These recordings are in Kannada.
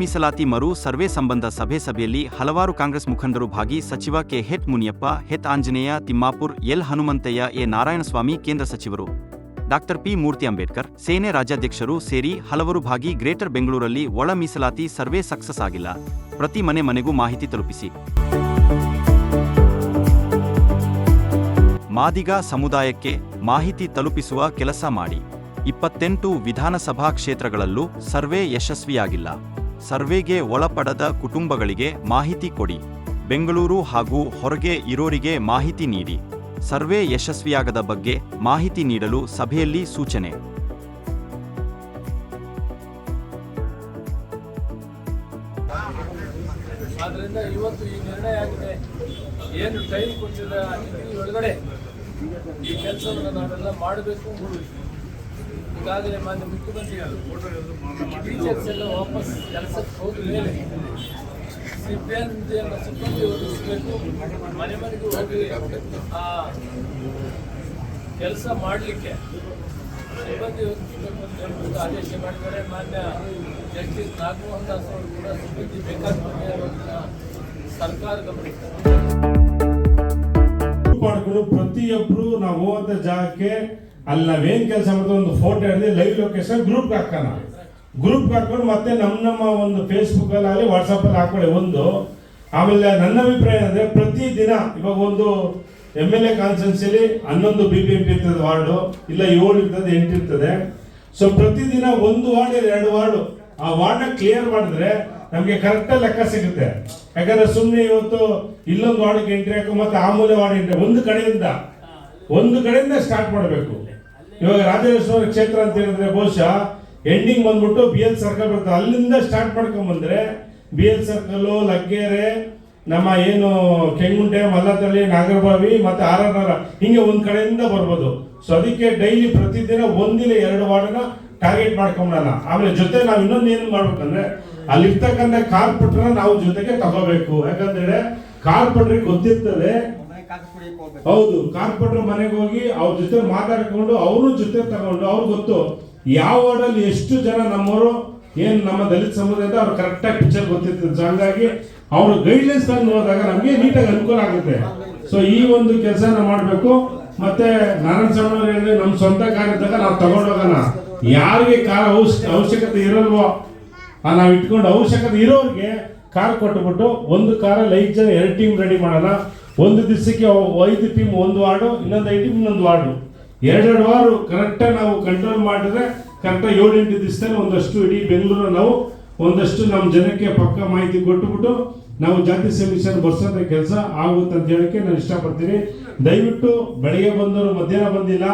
ಮೀಸಲಾತಿ ಮರು ಸರ್ವೆ ಸಂಬಂಧ ಸಭೆ ಸಭೆಯಲ್ಲಿ ಹಲವಾರು ಕಾಂಗ್ರೆಸ್ ಮುಖಂಡರು ಭಾಗಿ ಸಚಿವ K H Muniyappa H Anjaneya, Timmapur, L Hanumanthaiah, A Narayanaswamy, ಕೇಂದ್ರ ಸಚಿವರು. ಡಾಕ್ಟರ್ ಪಿ ಮೂರ್ತಿ ಅಂಬೇಡ್ಕರ್, ಸೇನೆ ರಾಜ್ಯಾಧ್ಯಕ್ಷರು ಸೇರಿ ಹಲವರು ಭಾಗಿ ಗ್ರೇಟರ್ ಬೆಂಗಳೂರಲ್ಲಿ ಒಳ ಮೀಸಲಾತಿ ಸರ್ವೆ ಸಕ್ಸಸ್ ಆಗಿಲ್ಲ. ಪ್ರತಿ ಮನೆ ಮನೆಗೂ ಮಾಹಿತಿ ತಲುಪಿಸಿ. ಮಾದಿಗ ಸಮುದಾಯಕ್ಕೆ ಮಾಹಿತಿ ತಲುಪಿಸುವ ಕೆಲಸ ಮಾಡಿ. ಇಪ್ಪತ್ತೆಂಟು ವಿಧಾನಸಭಾ ಕ್ಷೇತ್ರಗಳಲ್ಲೂ ಸರ್ವೆ ಯಶಸ್ವಿಯಾಗಿಲ್ಲ. ಸರ್ವೆಗೆ ಒಳಪಡದ ಕುಟುಂಬಗಳಿಗೆ ಮಾಹಿತಿ ಕೊಡಿ. ಬೆಂಗಳೂರು ಹಾಗೂ ಹೊರಗೆ ಇರೋರಿಗೆ ಮಾಹಿತಿ ನೀಡಿ. ಸರ್ವೆ ಯಶಸ್ವಿಯಾಗದ ಬಗ್ಗೆ ಮಾಹಿತಿ ನೀಡಲು ಸಭೆಯಲ್ಲಿ ಸೂಚನೆ. ಈ ಕೆಲಸವನ್ನು ನಾವೆಲ್ಲ ಮಾಡಬೇಕು. ಈಗಾಗಲೇ ಮಾನ್ಯ ಮುಖ್ಯಮಂತ್ರಿಗಳು ಟೀಚರ್ಸ್ ಎಲ್ಲ ವಾಪಸ್ ಕೆಲಸಕ್ಕೆ ಹೋದ ಮೇಲೆ ಸಿಬ್ಬಂದಿಯನ್ನು ಸಿಬ್ಬಂದಿ ಒದಗಿಸಬೇಕು. ಮನೆ ಮನೆಗೂ ಹೋಗಿ ಆ ಕೆಲಸ ಮಾಡಲಿಕ್ಕೆ ಸಿಬ್ಬಂದಿ ಒದಗಿಸಬೇಕು ಅಂತ ಆದೇಶ ಮಾಡಿದ್ದಾರೆ. ಮಾನ್ಯ ಜಸ್ಟಿಸ್ ನಾಗಮೋಹನ್ ದಾಸ್ ಅವರು ಕೂಡ ಸಿಬ್ಬಂದಿ ಬೇಕಾದ ಬಗೆಹರಿಯೋದನ್ನ ಸರ್ಕಾರ ಗಮನಿಸ್ತಾರೆ. ಪ್ರತಿಯೊಬ್ರು ನಾವು ಹೋದ ಜಾಗಕ್ಕೆ ಅಲ್ಲಿ, ನಾವೇನ್ ಕೆಲಸ ಮಾಡ್ತೀವಿ? ಒಂದು ಫೋಟೋ ಹಿಡಿದು ಲೈವ್ ಲೊಕೇಶನ್ ಗ್ರೂಪ್ ಹಾಕೋಣ. ಗ್ರೂಪ್ ಹಾಕೊಂಡು ಮತ್ತೆ ನಮ್ಮ ನಮ್ಮ ಒಂದು ಫೇಸ್ಬುಕ್ ಅಲ್ಲಿ ಆಗಲಿ ವಾಟ್ಸಪ್ ಅಲ್ಲಿ ಹಾಕೊಳ್ಳಿ, ಒಂದು. ಆಮೇಲೆ ನನ್ನ ಅಭಿಪ್ರಾಯ ಅಂದ್ರೆ ಪ್ರತಿ ದಿನ ಇವಾಗ ಒಂದು ಎಂ ಎಲ್ ಎ ಕಾನ್ಸ್ಟೆನ್ಸಿಲಿ ಹನ್ನೊಂದು ಬಿ ಪಿ ಎಂ ಪಿ ಇರ್ತದೆ ವಾರ್ಡು, ಇಲ್ಲ ಏಳು ಇರ್ತದೆ, ಎಂಟು ಇರ್ತದೆ. ಸೊ ಪ್ರತಿದಿನ ಒಂದು ವಾರ್ಡ್ ಎರಡು ವಾರ್ಡು, ಆ ವಾರ್ಡ್ನ ಕ್ಲಿಯರ್ ಮಾಡಿದ್ರೆ ನಮಗೆ ಕರೆಕ್ಟಾಗಿ ಲೆಕ್ಕ ಸಿಗುತ್ತೆ. ಯಾಕಂದ್ರೆ ಸುಮ್ಮನೆ ಇವತ್ತು ಇಲ್ಲೊಂದು ವಾರ್ಡ್ಗೆ ಎಂಟ್ರಿ ಹಾಕೋ ಮತ್ತೆ ಆ ಮೂಲೆ ವಾರ್ಡ್ ಎಂಟ್ರಿ ಒಂದು ಕಡೆಯಿಂದ ಒಂದು ಕಡೆಯಿಂದ ಸ್ಟಾರ್ಟ್ ಮಾಡಬೇಕು. ಇವಾಗ ರಾಜೇಶ್ವರ ಕ್ಷೇತ್ರ ಅಂತ ಹೇಳಿದ್ರೆ ಬಹುಶಃ ಎಂಡಿಂಗ್ ಬಂದ್ಬಿಟ್ಟು ಬಿ ಎಲ್ ಸರ್ಕಲ್ ಬರುತ್ತೆ. ಅಲ್ಲಿಂದ ಸ್ಟಾರ್ಟ್ ಮಾಡ್ಕೊಂಡ್ ಬಂದ್ರೆ ಬಿ ಎಲ್ ಸರ್ಕಲ್ ಲಗ್ಗೆರೆ, ನಮ್ಮ ಏನು ಕೆಂಗುಂಟೆ, ಮಲ್ಲತಳ್ಳಿ, ನಾಗರಬಾವಿ ಮತ್ತೆ ಆರ್ ಆರ್ ನಗರ ಹಿಂಗೆ ಒಂದ್ ಕಡೆಯಿಂದ ಬರ್ಬೋದು. ಸೊ ಅದಕ್ಕೆ ಡೈಲಿ ಪ್ರತಿದಿನ ಒಂದಿಲ್ಲ ಎರಡು ವಾರ್ಡನ ಟಾರ್ಗೆಟ್ ಮಾಡ್ಕೊಂಬಿಡೋಣ ಆಮೇಲೆ ಜೊತೆ ನಾವು ಇನ್ನೊಂದು ಏನು ಮಾಡ್ಬೇಕಂದ್ರೆ ಅಲ್ಲಿರ್ತಕ್ಕಂಥ ಕಾರ್ಪೊಟ್ರನ್ನ ನಾವು ಜೊತೆಗೆ ತಗೋಬೇಕು. ಯಾಕಂದ್ರೆ ಕಾರ್ಪೊಟ್ರಿಗೆ ಗೊತ್ತಿರ್ತದೆ ಹೌದು, ಕಾರ್ಪೊರೇಟರ್ ಮನೆಗೆ ಹೋಗಿ ಅವ್ರ ಜೊತೆ ಮಾತಾಡ್ಕೊಂಡು ಅವರು ಜೊತೆ ತಗೊಂಡು ಅವ್ರಿಗೆ ಗೊತ್ತು ಯಾವ ವಾರ್ಡಲ್ಲಿ ಎಷ್ಟು ಜನ ನಮ್ಮವರು, ಏನು ನಮ್ಮ ದಲಿತ ಸಮುದಾಯದ ಅವ್ರು ಕರೆಕ್ಟಾಗಿ ಪಿಕ್ಚರ್ ಗೊತ್ತಿರ್ತದೆ ಹಂಗಾಗಿ ಅವ್ರ ಗೈಡ್ಲೈನ್ಸ್ ತಂದು ನೋಡಿದಾಗ ನಮಗೆ ನೀಟಾಗಿ ಅನುಕೂಲ ಆಗುತ್ತೆ. ಸೊ ಈ ಒಂದು ಕೆಲಸನ ಮಾಡಬೇಕು. ಮತ್ತೆ ನಾರಾಯಣ ಸ್ವಾಮಿ ಹೇಳಿದ್ರೆ ನಮ್ಮ ಸ್ವಂತ ಕಾರ್ ಇದ್ದಾಗ ನಾವು ತಗೊಂಡೋಗೋಣ ಯಾರಿಗೆ ಕಾರ್ ಅವಶ್ಯ, ಅವಶ್ಯಕತೆ ಇರಲ್ವೋ ನಾವು ಇಟ್ಕೊಂಡು ಅವಶ್ಯಕತೆ ಇರೋರಿಗೆ ಕಾರ್ ಕೊಟ್ಟುಬಿಟ್ಟು ಒಂದು ಕಾರಲ್ಲಿ ಐದು ಜನ ಎರಡು ಟೀಮ್ ರೆಡಿ ಮಾಡೋಣ. ಒಂದು ದಿವಸಕ್ಕೆ ಐದು ಟೀಮ್ ಒಂದು ವಾರ್ಡು, ಇನ್ನೊಂದು ಐದು ಟೀಮ್ ಇನ್ನೊಂದು ವಾರ್ಡು. ಎರಡೆರಡು ವಾರು ಕರೆಕ್ಟಾಗಿ ನಾವು ಕಂಟ್ರೋಲ್ ಮಾಡಿದ್ರೆ ಕರೆಕ್ಟಾಗಿ ಏಳು, ಎಂಟು ದಿವಸದಲ್ಲಿ ಒಂದಷ್ಟು ಇಡೀ ಬೆಂಗಳೂರು ನಾವು ಒಂದಷ್ಟು ನಮ್ಮ ಜನಕ್ಕೆ ಪಕ್ಕ ಮಾಹಿತಿ ಕೊಟ್ಟುಬಿಟ್ಟು ನಾವು ಜಾತಿ ಸಮಿಷನ್ ಬರ್ಸೋದ ಕೆಲಸ ಆಗುತ್ತೆ ಅಂತ ಹೇಳಕ್ಕೆ ನಾನು ಇಷ್ಟಪಡ್ತೀನಿ. ದಯವಿಟ್ಟು ಬೆಳಗ್ಗೆ ಬಂದವರು, ಮಧ್ಯಾಹ್ನ ಬಂದಿಲ್ಲ,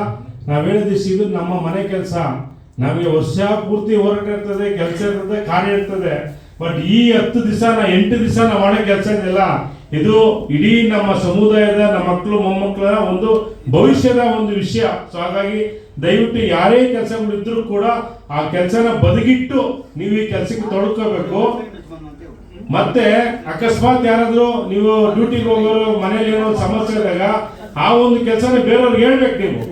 ನಾವು ಹೇಳಿದಿಷ್ಟು ಇದು ನಮ್ಮ ಮನೆ ಕೆಲಸ. ನಮಗೆ ವರ್ಷ ಪೂರ್ತಿ ಹೋರಾಟ ಇರ್ತದೆ, ಕೆಲಸ ಇರ್ತದೆ, ಕಾರ್ಯ ಇರ್ತದೆ. ಬಟ್ ಈ ಹತ್ತು ದಿವಸ ನಾ ಎಂಟು ದಿವಸ ನಾವು ಮಾಡೋ ಕೆಲಸ ಇದೆಯಲ್ಲ ಇದು ಇಡೀ ನಮ್ಮ ಸಮುದಾಯದ, ನಮ್ಮ ಮಕ್ಕಳು, ಮೊಮ್ಮಕ್ಕಳ ಒಂದು ಭವಿಷ್ಯದ ಒಂದು ವಿಷಯ. ಸೊ ಹಾಗಾಗಿ ದಯವಿಟ್ಟು ಯಾರೇ ಕೆಲಸಗಳು ಇದ್ರೂ ಕೂಡ ಆ ಕೆಲಸನ ಬದಿಗಿಟ್ಟು ನೀವು ಈ ಕೆಲಸಕ್ಕೆ ತೊಡ್ಕೋಬೇಕು. ಮತ್ತೆ ಅಕಸ್ಮಾತ್ ಯಾರಾದ್ರೂ ನೀವು ಡ್ಯೂಟಿಗೆ ಹೋಗೋರು ಮನೇಲಿ ಏನೋ ಸಮಸ್ಯೆ ಇದ್ದಾಗ ಆ ಒಂದು ಕೆಲಸನ ಬೇರೆಯವ್ರಿಗೆ ಹೇಳ್ಬೇಕು ನೀವು.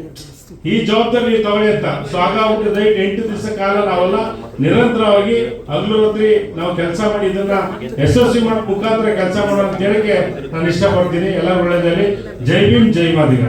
ಈ ಜವಾಬ್ದಾರಿ ತಗೊಳ್ಳಿ ಅಂತ. ಸೊ ಹಾಗಾಗಿ ದಯವಿಟ್ಟು ಎಂಟು ದಿವಸ ಕಾಲ ನಾವೆಲ್ಲ ನಿರಂತರವಾಗಿ ಹಗಲು ರಾತ್ರಿ ನಾವು ಕೆಲಸ ಮಾಡಿ ಇದನ್ನ ಯಶಸ್ವಿ ಮಾಡೋ ಮುಖಾಂತರ ಕೆಲಸ ಮಾಡೋ ಅಂತ ಹೇಳಕ್ಕೆ ನಾನು ಇಷ್ಟಪಡ್ತೀನಿ. ಎಲ್ಲರೂ ಒಳ್ಳೆಯದಲ್ಲಿ ಜೈ ಭೀಮ್, ಜೈ ಮಾದಿಗ.